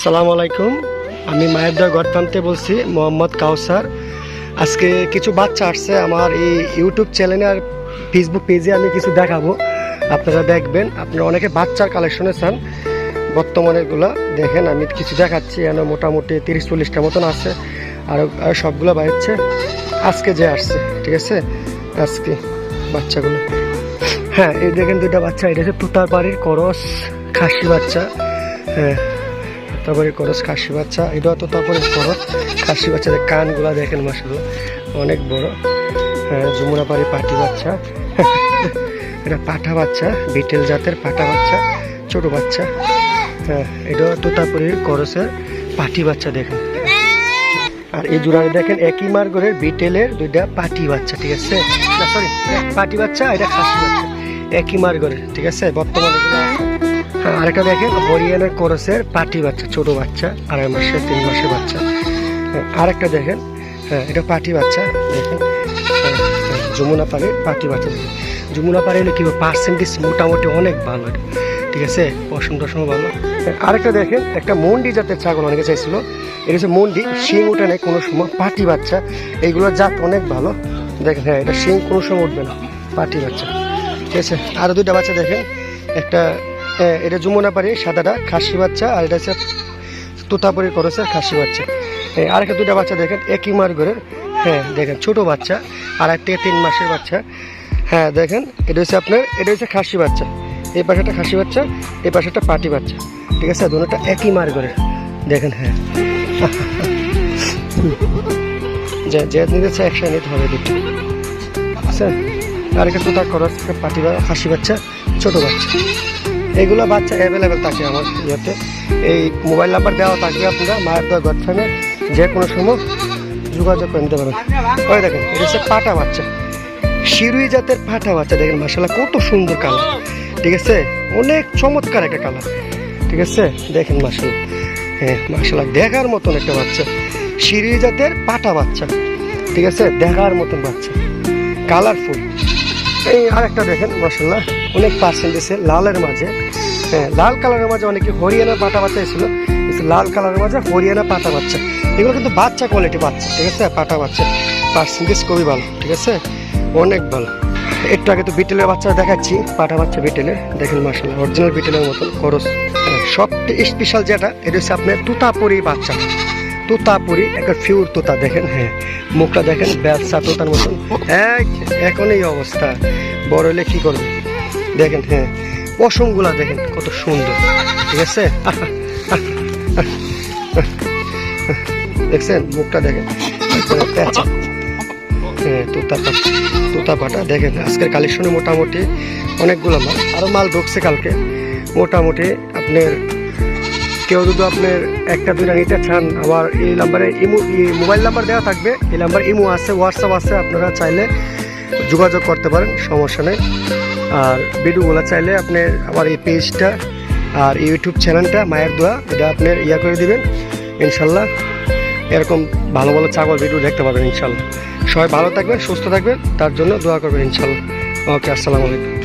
আসসালামু আলাইকুম। আমি মায়ের দা গড়প্রান্তে বলছি, মোহাম্মদ কাউসার। আজকে কিছু বাচ্চা আসছে আমার এই ইউটিউব চ্যানেলে আর ফেসবুক পেজে আমি কিছু দেখাবো। আপনারা দেখবেন, আপনারা অনেকে বাচ্চার কালেকশনে চান। বর্তমানেরগুলো দেখেন, আমি কিছু দেখাচ্ছি, এখানে মোটামুটি তিরিশ চল্লিশটা মতন আছে। আর আর সবগুলো বাইরছে আজকে যে আসছে, ঠিক আছে? আজকে বাচ্চাগুলো। হ্যাঁ এই দেখেন দুইটা বাচ্চা, এটা হচ্ছে তুতার বাড়ির করস, খাসি বাচ্চা। হ্যাঁ। তারপরে করস খাসি বাচ্চা এটা তো তারপরে করস। খাসি বাচ্চাদের কানগুলা দেখেন মাসাল্লাহ অনেক বড়। হ্যাঁ যমুনাপাড়ি পাটি বাচ্চা। এটা পাঠা বাচ্চা, বিটেল জাতের পাঠা বাচ্চা, ছোট বাচ্চা। হ্যাঁ এটাও তোতাপুরির করসের পাটি বাচ্চা দেখেন। আর এই জোড়াটা দেখেন একই মার্গরের বিটেলের দুইটা পাটি বাচ্চা, ঠিক আছে? সরি পাটি বাচ্চা, এটা খাসি বাচ্চা। একই মার্গরের, ঠিক আছে? বর্তমানে আরেকটা দেখেন হরিয়ানার করসের পাটি বাচ্চা ছোট বাচ্চা আড়াই মাসের তিন মাসের বাচ্চা। হ্যাঁ, আরেকটা দেখেন হ্যাঁ এটা পাটি বাচ্চা দেখেন হ্যাঁ, হ্যাঁ, যমুনা পাড়ির পাটি বাচ্চা। দেখেন যমুনা পাড়ি হলে কি পার্সেন্টেজ মোটামুটি অনেক ভালো ঠিক আছে? পশম টসম ভালো। হ্যাঁ, আরেকটা দেখেন একটা মন্ডি জাতের ছাগল অনেকে চাইছিল। এটা হচ্ছে মন্ডি শিং ওঠে নেই কোনো সময় পাটি বাচ্চা এইগুলোর জাত অনেক ভালো। দেখেন হ্যাঁ এটা শিং কোনো সময় উঠবে না পাটি বাচ্চা ঠিক আছে? আরও দুইটা বাচ্চা দেখেন একটা হ্যাঁ, এটা যমুনা পাড়ি, সাদাটা খাসি বাচ্চা, আর এটা হচ্ছে তোতাপুরি করেছে খাসি বাচ্চা। আর একটা দুইটা বাচ্চা দেখেন, একই মার ঘরের হ্যাঁ দেখেন, ছোট বাচ্চা, আর একটা তিন মাসের বাচ্চা। হ্যাঁ দেখেন, এটা হচ্ছে আপনার, এটা হচ্ছে খাসি বাচ্চা। এই পাশে একটা খাসি বাচ্চা, এই পাশে একটা পাটি বাচ্চা। ঠিক আছে, দুটোটা একই মার ঘরের দেখেন হ্যাঁ। যে যে নিতেছে একসাথে নিতে হবে দুটো। আর একটা তোতা খরচ পাটি বা খাসি বাচ্চা, ছোটো বাচ্চা। এইগুলো বাচ্চা অ্যাভেলেবেল থাকে আমার ইয়েতে। এই মোবাইল নাম্বার দেওয়া থাকবে আপনারা মায়ের দোয়া গঠনে যে কোনো সময় যোগাযোগ করে নিতে পারেন ওই দেখেন, এটা হচ্ছে পাটা বাচ্চা। শিরুই জাতের পাটা বাচ্চা, দেখেন মাসাল্লাহ কত সুন্দর কালার ঠিক আছে? অনেক চমৎকার একটা কালার ঠিক আছে? দেখেন মাসাল্লাহ হ্যাঁ মাসাল্লাহ দেখার মতন একটা বাচ্চা। শিরুই জাতের পাটা বাচ্চা। ঠিক আছে? দেখার মতন বাচ্চা। কালারফুল এই আরেকটা দেখেন মাসাল্লাহ অনেক পার্সেন্টেজে লালের মাঝে। হ্যাঁ লাল কালারের মাঝে অনেকে হরিয়ানা পাটা বাচ্চা ছিল, কিন্তু লাল কালারের মাঝে হরিয়ানা পাটা বাচ্চা। এগুলো কিন্তু বাচ্চা কোয়ালিটি বাচ্চা, ঠিক আছে? পাটা বাচ্চা। পার্সেন্টেজ খুবই ভালো, ঠিক আছে? অনেক ভালো। একটু আগে তো বিটেলের বাচ্চা দেখাচ্ছি পাটা বাচ্চা বিটেলের। দেখেন মাসাল্লাহ অরিজিনাল বিটেলের মতন খরচ। সবচেয়ে স্পেশাল যেটা, এটা হচ্ছে আপনার তুতাপুরি বাচ্চা। তোতাপুরি, একটা ফিউর তোতা দেখেন হ্যাঁ মুখটা দেখেন ব্যবসা তোতার মতন। এক এখন এই অবস্থা। বড় হলে কি করবে? দেখেন হ্যাঁ পশমগুলা দেখেন, কত সুন্দর। ঠিক আছে? দেখছেন? মুখটা দেখেন। হ্যাঁ তোতা তোতা পাটা দেখেন, আজকের কালেকশনে মোটামুটি অনেকগুলো মাল। আরও মাল ঢুকছে কালকে। মোটামুটি আপনার কেউ যদি আপনার একটা, দুইটা নিতে চান, আমার এই নাম্বারে ইমো মোবাইল নাম্বার দেওয়া থাকবে। এই নাম্বার ইমো আছে হোয়াটসঅ্যাপ আছে, আপনারা চাইলে যোগাযোগ করতে পারেন, সমস্যা নেই। আর ভিডিওগুলো চাইলে আপনি আমার এই পেজটা আর ইউটিউব চ্যানেলটা, মায়ের দোয়া, এটা আপনার ইয়া করে দিবেন, ইনশাল্লাহ। এরকম ভালো ভালো ছাগল ভিডিও দেখতে পাবেন, ইনশাল্লাহ। সবাই ভালো থাকবেন, সুস্থ থাকবেন, তার জন্য দোয়া করবেন, ইনশাল্লাহ। ওকে, আসসালামু আলাইকুম।